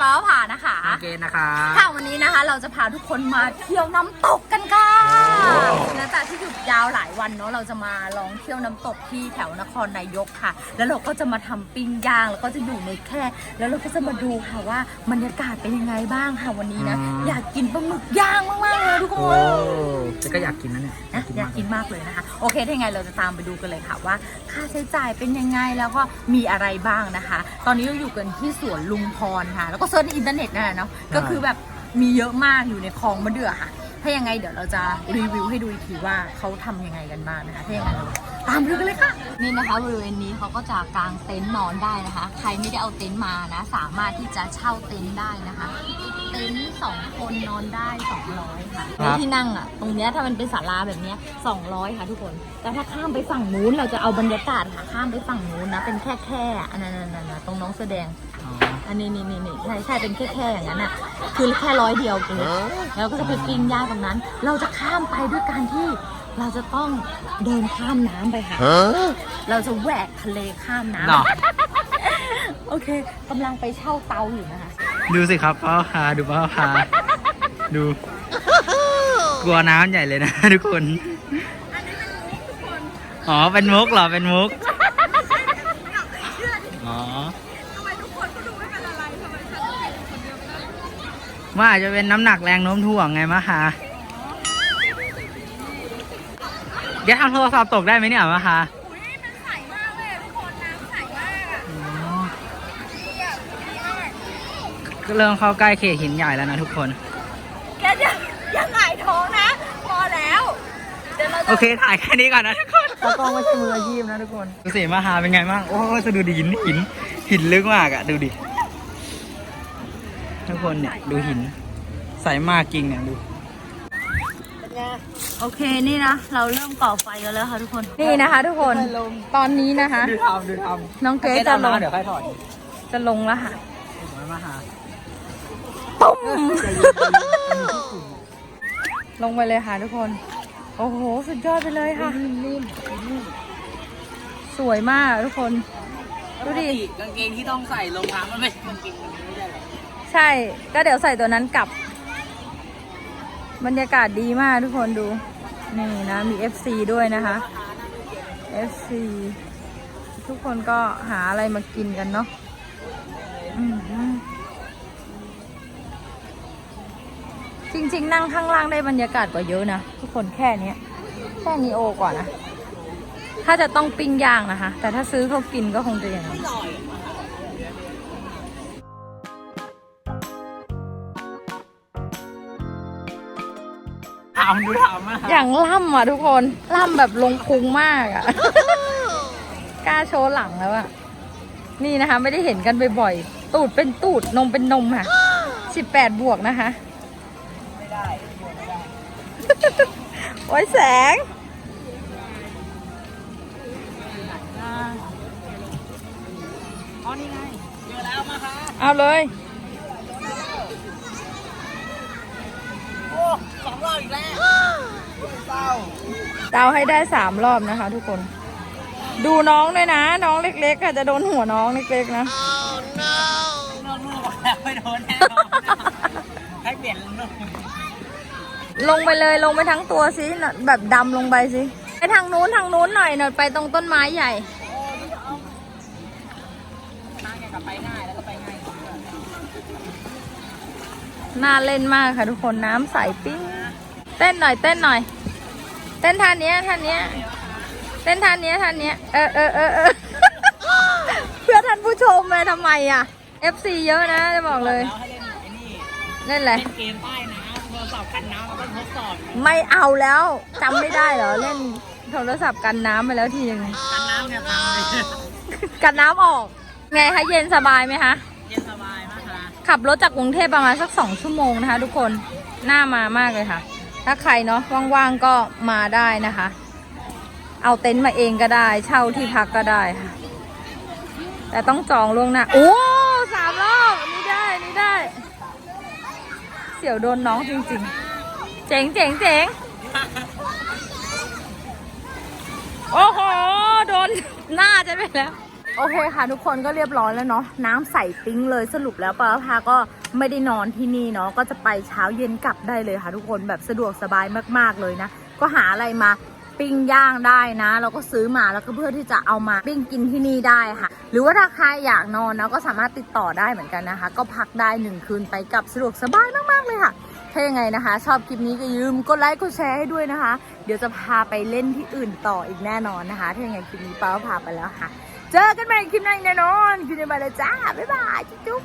ปาผ่านะคะ โอเคนะคะค่ะวันนี้นะคะเราจะพาทุกคนมาเที่ยวน้ำตกกันค่ะหลังจากที่หยุดยาวหลายวันเนาะเราจะมาลองเที่ยวน้ำตกที่แถวนครนายกค่ะ แล้วเราก็จะมาทำปิ้งย่างแล้วก็จะอยู่ในแค่แล้วเราก็จะมาดูค่ะว่าบรรยากาศเป็นยังไงบ้างค่ะวันนี้นะอืมอยากกินปลาหมึกย่างมากๆเลยทุกคโอ้น แต่ก็อยากกินนะเนี่ยนะอยากกินมากเลยนะคะ โอเคถ้ายังไงเราจะตามไปดูกันเลยค่ะว่า ค่าใช้จ่ายเป็นยังไงแล้วก็มีอะไรบ้างนะคะ ตอนนี้เราอยู่กันที่สวนลุงพรค่ะ แล้วก็เซิร์ชในอินเทอร์เน็ตนั่นแหละเนาะก็คือแบบมีเยอะมากอยู่ในคลองมะเดื่อค่ะ ถ้ายังไงเดี๋ยวเราจะรีวิวให้ดูอีกทีว่าเขาทำยังไงกันบ้างนะคะถ้าอย่างนั้นเรา ตามไปดูกันเลยค่ะ นี่นะคะบริเวณนี้เขาก็จะกางเต็นท์นอนได้นะคะ ใครไม่ได้เอาเต็นท์มานะ สามารถที่จะเช่าเต็นท์ได้นะคะ เต็นท์สองคนนอนได้ 200 ค่ะครับที่นั่งอะ ตรงเนี้ยถ้ามันเป็นศาลาแบบเนี้ย200 ค่ะทุกคน แต่ถ้าข้ามไปฝั่งนู้นเราจะเอาบรรยากาศค่ะข้ามไปฝั่งนู้นนะ เป็นแค่แค่ๆอันนั้นๆๆๆตรงน้องแสดงอ๋ออันนี้นี่นี่นี่ใช่ใช่เป็นแค่แค่อย่างนั้นอะคือแค่ร้อยเดียวเองแล้วก็จะไปปิ้งย่างตรงนั้น เราจะข้ามไปด้วยการที่ เราจะต้องเดินข้ามน้ำไปค่ะ เราจะแหวกทะเลข้ามน้เนาะำโอเคกำลังไปเช่าเตาอยู่นะคะ ดูสิครับพ่อพาดูพ่อพาดู กลัวน้ำใหญ่เลยนะ ทุกคน อ๋อ เป็นมุกเหรอ เป็นมุก อ๋อว่าอาจจะเป็นน้ำหนักแรงโน้มถ่วงไงมะคะ เดี๋ยวทำโทรศัพท์ตกได้ไหมเนี่ยมะคะอ๋อก็เริ่มเข้าใกล้เขตหินใหญ่แล้วนะทุกคนแกจะยังไงท้องนะ พอแล้วเดี๋ยวเราโอจะเคถ่ายแค่นี้ก่อนนะทุกคนตากล้องไม่ใช่มืออาชีพนะทุกคนดูสิมาหาเป็นไงบ้างโอ้ยจะดูดิหินหินหินลึกมากอะดูดิทุกคนเนี่ยดูหินใสมากจริงเนี่ยดู โอเคนี่นะ เราเริ่มก่อไฟกันแล้วค่ะทุกคน นี่นะคะทุกคนตอนนี้นะคะ ดูทำดูทำน้องเกรซจะลงเดี๋ยวค่อยถอดจะลงแล้วค่ะมาหาตุ้มลงไปเลยค่ะทุกคน โอ้โห สุดยอดไปเลยค่ะ สวยมากทุกคน ดูดิ กางเกงที่ต้องใส่ลงน้ำมันไม่กางเกงมันไม่ใช่หรอ ใช่ ก็เดี๋ยวใส่ตัวนั้นกลับ บรรยากาศดีมากทุกคนดู นี่นะมี FC ด้วยนะคะ FC ทุกคนก็หาอะไรมากินกันเนาะจริง ๆ นั่งข้างล่างได้บรรยากาศกว่าเยอะนะ ทุกคนแค่นี้แค่นี้โอกว่านะ ถ้าจะต้องปิ้งย่างนะคะ แต่ถ้าซื้อเขากินก็คงจะอย่างนั้ามดูถามมาอย่างล่ำอะทุกคน ล่ำแบบลงพุงมากอะ กล้าโชว์หลังแล้วอะ นี่นะคะ ไม่ได้เห็นกันบ่อยๆ ตูดเป็นตูด นมเป็นนมค่ะสิบแปดบวกนะคะ ไม่ได้โอ้ยแสงอ๋อนี่ไงเจอแล้วมาค่ะ เอาเลย โอ้ สองรอบอีกแล้วเศร้าเตาให้ได้สามรอบนะคะ ทุกคน ดูน้องด้วยนะ น้องเล็กๆค่ะจะโดนหัวน้องเล็กๆนะ นอกลูกแล้วไม่โดนแน่นอนให้เปลี่ยนลูกลงไปเลยลงไปทั้งตัวสิแบบดำลงไปสิไปทางนู้นทางนู้นหน่อยหน่อยไปตรงต้นไม้ใหญ่ นั่งไงกับไปง่ายแล้วก็ไปง่าย น่าเล่นมากค่ะทุกคนน้ำใสปิ้งเต้นหน่อยเต้นหน่อย เต้นท่าเนี้ยท่าเนี้ยเต้นท่าเนี้ยท่าเนี้ยเออเออเออเออเพื่อท่านผู้ชมเลยทำไมอะ FC เยอะนะจะบอกเลยแล้วให้เล่นไอ้นี่เล่นอะไรเล่นเกมใต้น้ำโทรศัพท์กันน้ำมันต้องทดสอบไม่เอาแล้วจำไม่ได้เหรอเล่นโทรศัพท์กันน้ำไปแล้วทีนึงกันน้ำเนี่ยพังเลย กันน้ำออก ไงคะเย็นสบายไหมคะ ขับรถจากกรุงเทพประมาณสักสองชั่วโมงนะคะ ทุกคนน่ามามากเลยค่ะ ถ้าใครเนาะว่างๆก็มาได้นะคะ เอาเต็นท์มาเองก็ได้ เช่าที่พักก็ได้ค่ะ แต่ต้องจองล่วงหน้าโอ้สามรอบนี่ได้นี่ได้ เสี่ยวโดนน้องจริงๆ เจ๋งเจ๋งเจ๋งโอ้โห โดนหน้าจะไปแล้ว โอเคค่ะทุกคนก็เรียบร้อยแล้วเนาะน้ำใสปิ้งเลยสรุปแล้วปาพาก็ไม่ได้นอนที่นี่เนาะก็จะไปเช้าเย็นกลับได้เลยค่ะ ทุกคนแบบสะดวกสบายมากๆเลยนะ ก็หาอะไรมาปิ้งย่างได้นะ เราก็ซื้อมาแล้วก็เพื่อที่จะเอามาปิ้งกินที่นี่ได้ค่ะ หรือว่าถ้าใครอยากนอนนะก็สามารถติดต่อได้เหมือนกันนะคะ ก็พักได้หนึ่งคืนไปกลับสะดวกสบายมากๆเลยค่ะถ้ายังไงนะคะ ชอบคลิปนี้ก็ยืมกดไลค์กดแชร์ให้ด้วยนะคะ เดี๋ยวจะพาไปเล่นที่อื่นต่ออีกแน่นอนนะคะถ้ายังไงคลิปนี้ป้าก็พาไปแล้วค่ะ เจอกันใหม่คลิปหน้าแน่นอนคลิปนี้ไปเลยจ้า บ๊ายบาย จุ๊บ